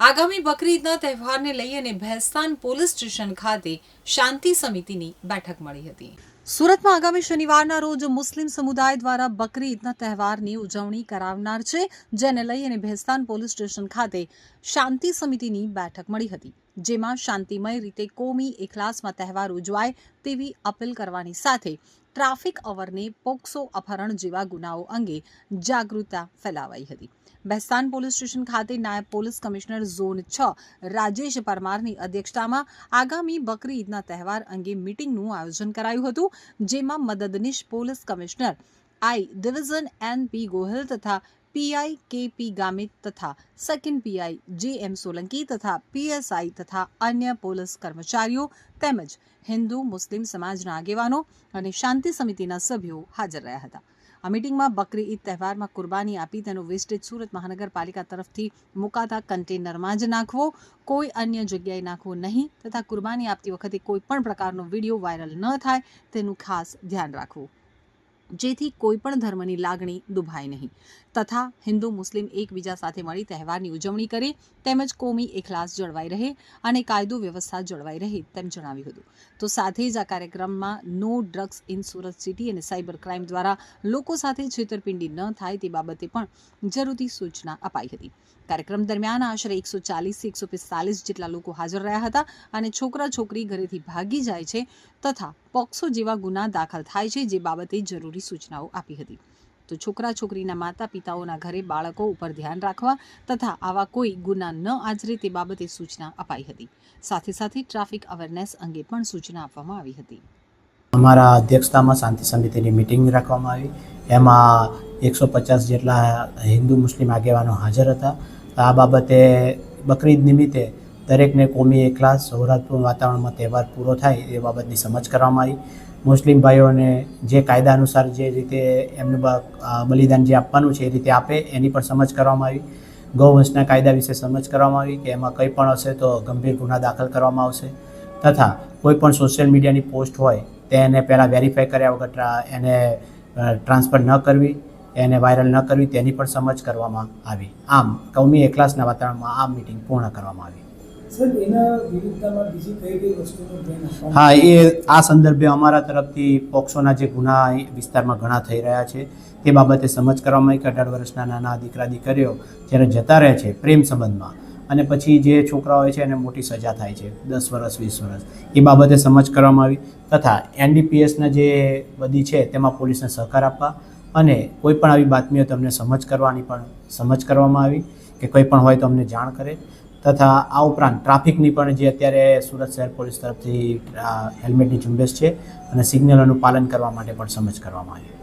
આગામી બકરીદના તહેવારને લઈ અને ભેસ્તાન પોલીસ સ્ટેશન ખાતે શાંતિ સમિતિની બેઠક મળી હતી. સુરતમાં આગામી શનિવારના રોજ મુસ્લિમ સમુદાય દ્વારા બકરી ઈદના તહેવારની ઉજવણી કરાવનાર છે, જેને લઈ અને ભેસ્તાન પોલીસ સ્ટેશન ખાતે શાંતિ સમિતિની બેઠક મળી હતી, જેમાં શાંતિમય રીતે કોમી એખલાસમાં તહેવાર ઉજવાય તેવી અપીલ કરવાની સાથે ટ્રાફિક અવરને પોક્સો અપહરણ જેવા ગુનાઓ અંગે જાગૃતતા ફેલાવાઈ હતી. બેસ્તાન પોલીસ સ્ટેશન ખાતે નાયબ પોલીસ કમિશનર ઝોન છ, રાજેશ પરમારની અધ્યક્ષતામાં આગામી બકરી ઈદના તહેવાર અંગે મીટિંગનું આયોજન કરાયું હતું, જેમાં મદદનીશ police commissioner I division N P Gohil તથા પીઆઈ કે પી ગામિત તથા સેકન્ડ પીઆઈ જે એમ સોલંકી તથા પીએસઆઈ તથા અન્ય પોલીસ કર્મચારીઓ તેમજ હિન્દુ, મુસ્લિમ સમાજના આગેવાનો અને શાંતિ સમિતિના સભ્યો હાજર રહ્યા હતા. આ મીટિંગમાં બકરી ઈદ તહેવારમાં કુરબાની આપી તેનો વેસ્ટેજ સુરત મહાનગરપાલિકા તરફથી મુકાતા કન્ટેનરમાં જ નાખવો, કોઈ અન્ય જગ્યાએ નાખવો નહીં તથા કુરબાની આપતી વખતે કોઈ પણ પ્રકારનો વીડિયો વાયરલ ન થાય તેનું ખાસ ધ્યાન રાખવું. જેથી કોઈ પણ ધર્મની લાગણી દુભાય નહીં. તથા હિન્દુ, મુસ્લિમ એકબીજા સાથે મળી તહેવારની ઉજવણી કરે, તેમજ કોમી એખલાસ જળવાઈ રહે અને કાયદો વ્યવસ્થા જળવાઈ રહે તેમ જણાવ્યું હતું. તો સાથે જ આ કાર્યક્રમમાં no drugs in Surat city અને સાયબર ક્રાઇમ દ્વારા લોકો સાથે છેતરપિંડી ન થાય તે બાબતે પણ જરૂરી સૂચના અપાઈ હતી. કાર્યક્રમ દરમિયાન આશરે એકસો ચાલીસથી એકસો પિસ્તાલીસ જેટલા લોકો હાજર રહ્યા હતા અને છોકરા છોકરી ઘરેથી ભાગી જાય છે તથા પોક્સો જેવા ગુના દાખલ થાય છે જે બાબતે જરૂરી સૂચનાઓ આપી હતી. તો છોકરા છોકરીના માતા પિતાઓના ઘરે બાળકો ઉપર ધ્યાન રાખવા તથા આવા કોઈ ગુના ન આચરે તે બાબતે સૂચના અપાઈ હતી. સાથે સાથે ટ્રાફિક અવેરનેસ અંગે પણ સૂચના આપવામાં આવી હતી. અમારા અધ્યક્ષતામાં શાંતિ સમિતિની મિટિંગ રાખવામાં આવી. એમાં એકસો પચાસ જેટલા હિન્દુ મુસ્લિમ આગેવાનો હાજર હતા. આ બાબતે બકરીદ નિમિત્તે દરેકને કોમી એકલાસ સૌરાષ્ટ્ર વાતાવરણમાં તહેવાર પૂરો થાય એ બાબતની સમજ કરવામાં આવી. મુસ્લિમ ભાઈઓને જે કાયદા અનુસાર જે રીતે એમનું બલિદાન જે આપવાનું છે એ રીતે આપે એની પણ સમજ કરવામાં આવી. ગૌવંશના કાયદા વિશે સમજ કરવામાં આવી કે એમાં કંઈ પણ હશે તો ગંભીર ગુના દાખલ કરવામાં આવશે. તથા કોઈ પણ સોશિયલ મીડિયાની પોસ્ટ હોય તેને પહેલાં વેરીફાઈ કર્યા વગર એને ટ્રાન્સફર ન કરવી, એને વાયરલ ન કરવી તેની પણ સમજ કરવામાં આવી. આમ, કૌમી એકલાસના વાતાવરણમાં આ મિટિંગ પૂર્ણ કરવામાં આવી. હા એ આ સંદર્ભે અમારા તરફથી પોક્સોના જે ગુના વિસ્તારમાં ઘણા થઈ રહ્યા છે. તે બાબતે સમજ કરવામાં આવી કે અઢાર વર્ષના નાના દીકરા દીકરીઓ જ્યારે જતા રહે છે પ્રેમ સંબંધમાં અને પછી જે છોકરા હોય છે એને મોટી સજા થાય છે દસ વર્ષ વીસ વર્ષ એ બાબતે સમજ કરવામાં આવી તથા એનડીપીએસના જે બધી છે તેમાં પોલીસને સહકાર આપવા અને કોઈ પણ આવી બાતમીઓ તમને સમજ કરવાની પણ સમજ કરવામાં આવી કે કંઈ પણ હોય તો અમને જાણ કરે. તથા આ ઉપરાંત ટ્રાફિકની પણ જે અત્યારે સુરત શહેર પોલીસ તરફથી હેલ્મેટની ઝુંબેશ છે અને સિગ્નલોનું પાલન કરવા માટે પણ સમજ કરવામાં આવી.